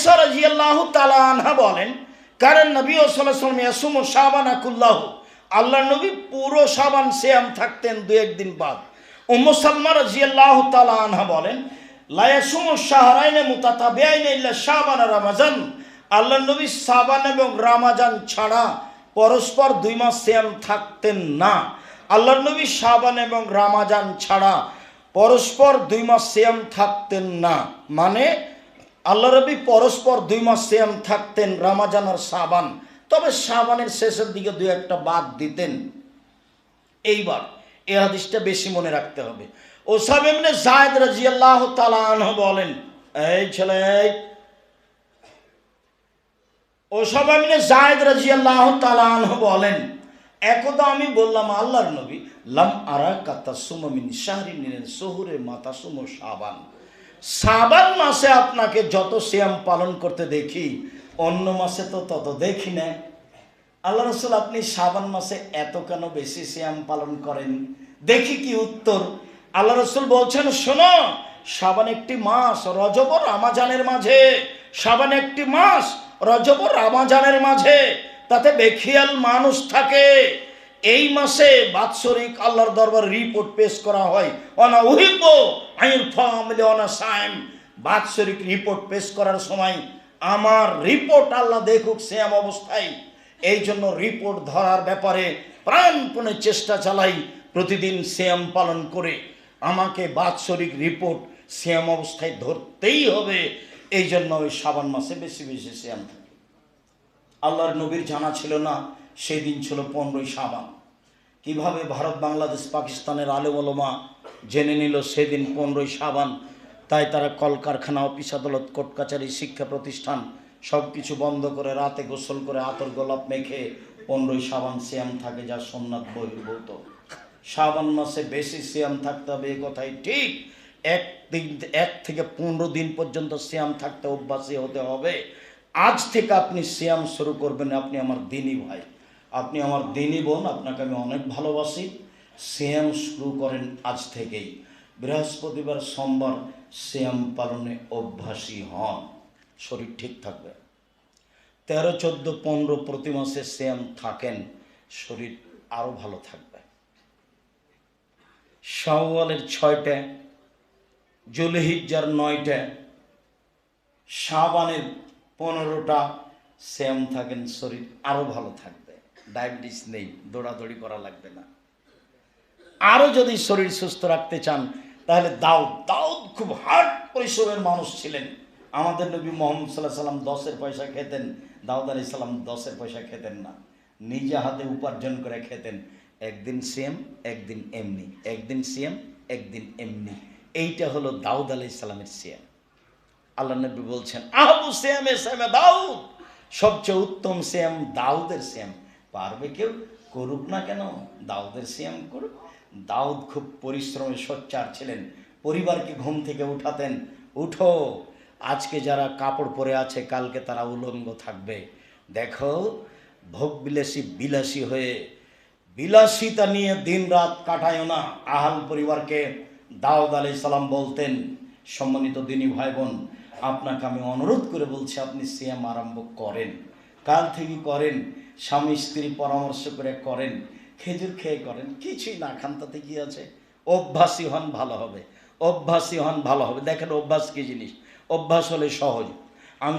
আয়েশা রাজিয়াল্লাহু তাআলা আনহা বলেন কারণ নবী ও সাল্লাম ইয়াসুম শাবান আকুল্লাহ আল্লাহ নবী পুরো শাবান সিয়াম থাকতেন দু একদিন বাদ। উম্মু সালমা রাজিয়াল্লাহু তাআলা আনহা বলেন, লা ইয়াসুম শাহরাইনে মুতাতাবিআইনে ইল্লা শাবান আর রমাজান। আল্লাহ নবী শাবান এবং রামাজান ছাড়া পরস্পর দুই মাস সিয়াম থাকতেন না। আল্লাহ নবী শাবান এবং রামাজান ছাড়া পরস্পর দুই মাস সিয়াম থাকতেন না। মানে আল্লাহ রবি পরস্পর দুই মাস সিয়াম থাকতেন, রামাজান আর সাবান তবে সাবানের শেষের দিকে দুই একটা বাদ দিতেন। এইবার এই হাদিসটা বেশি মনে রাখতে হবে। ওসাব এমনি জায়দ রাজিয়াল্লাহ তালা আনহু বলেন, এই ছেলে, ওসব এমনি জায়দ রাজিয়াল্লাহ তালা আনহু বলেন, একদা আমি বললাম, আল্লাহর নবী, লাম আরা কাতা সুমিন শাহরিনের শহুরে মাতা সুম সাবান সাবান মাসে আপনাকে যত শ্যাম পালন করতে দেখি, অন্য মাসে তো তত দেখি না। আল্লাহ রসুল, আপনি সাবান মাসে এত কেন বেশি শ্যাম পালন করেন? দেখি কি উত্তর। আল্লাহ রসুল বলছেন, শোনো, সাবান একটি মাস রজব রামাজানের মাঝে, সাবান একটি মাস রজব রামাজানের মাঝে, তাতে বেখিয়াল মানুষ থাকে। এই মাসে বাৎসরিক আল্লাহর দরবার রিপোর্ট পেশ করা হয়। অনা উহিব আইন ফামিলে অনা সাইম। বাৎসরিক রিপোর্ট পেশ করার সময় আমার রিপোর্ট আল্লাহ দেখুক শ্যাম অবস্থায়। এই জন্য রিপোর্ট ধরার ব্যাপারে প্রাণপণে চেষ্টা চালাই, প্রতিদিন শ্যাম পালন করে। আমাকে বাৎসরিক রিপোর্ট শ্যাম অবস্থায় ধরতেই হবে। এই জন্য ওই শ্রাবণ মাসে বেশি বেশি শ্যাম থাকে। আল্লাহর নবীর জানা ছিল না। সেই দিন ছিল পনেরোই সাবান কীভাবে ভারত, বাংলাদেশ, পাকিস্তানের আলে ওলমা জেনে নিল সেদিন পনেরোই সাবান তাই তারা কলকারখানা, অফিস আদালত, কোর্ট কাছারি শিক্ষা প্রতিষ্ঠান সব কিছু বন্ধ করে রাতে গোসল করে আতর গোলাপ মেখে পনেরোই সাবান সিয়াম থাকে যা সোমনাথ বহির্ভূত। শ্রাবণ মাসে বেশি সিয়াম থাকতে হবে, এ কথাই ঠিক। এক দিন এক থেকে পনেরো দিন পর্যন্ত সিয়াম থাকতে অভ্যাসী হতে হবে। আজ থেকে আপনি সিয়াম শুরু করবেন, আপনি আমার দিনই ভাই। আপনি আমার দিনী বোন, আপনাকে আমি অনেক ভালোবাসি। শ্যাম শুরু করেন আজ থেকেই। বৃহস্পতিবার সোমবার শ্যাম পালনে অভ্যাসী হন। শরীর ঠিক থাকবে। তেরো, চোদ্দ, পনেরো প্রতি মাসে শ্যাম থাকেন। শরীর আরও ভালো থাকবে। শাওয়ালের ছয়টা, জুলহিজ্জার নয়টা সাবানের পনেরোটা শ্যাম থাকেন। শরীর আরও ভালো থাকবে। ডায়াবেটিস নেই, দৌড়াদৌড়ি করা লাগবে না। আরও যদি শরীর সুস্থ রাখতে চান, তাহলে দাউদ দাউদ খুব হার্ড পরিশ্রমের মানুষ ছিলেন। আমাদের নবী মোহাম্মদ সাল্লাহ সাল্লাম দশের পয়সা খেতেন, দাউদ আলি সাল্লাম দশের পয়সা খেতেন না। নিজে হাতে উপার্জন করে খেতেন, একদিন সেম একদিন এমনি, একদিন সেম একদিন এমনি। এইটা হলো দাউদ আলি সাল্লামের সিয়াম আল্লাহ নবী বলছেন, আহবু শ্যাম এ শ্যামে দাউদ। সবচেয়ে উত্তম শ্যাম দাউদের শ্যাম পারবে কেউ? করুক না কেন? দাউদের শ্যাম করুক। দাউদ খুব পরিশ্রমে, সোচ্চার ছিলেন। পরিবারকে ঘুম থেকে উঠাতেন। উঠো। আজকে যারা কাপড় পরে আছে, কালকে তারা উলঙ্গ থাকবে। দেখো ভোগ বিলাসী বিলাসী হয়ে বিলাসিতা নিয়ে দিন রাত কাটায় না। আহাল পরিবারকে দাউদ আলি সালাম বলতেন, সম্মানিত দিনী ভাই বোন, আপনাকে আমি অনুরোধ করে বলছি, আপনি সিয়াম আরম্ভ করেন। কাল থেকে করেন, স্বামী স্ত্রী পরামর্শ করে করেন, খেজুর খেয়ে করেন, কিছুই না, খান তাতে কি আছে? অভ্যাসী হন, ভালো হবে। অভ্যাসী হন, ভালো হবে। দেখেন অভ্যাস কি জিনিস? অভ্যাস হলে সহজ। আমি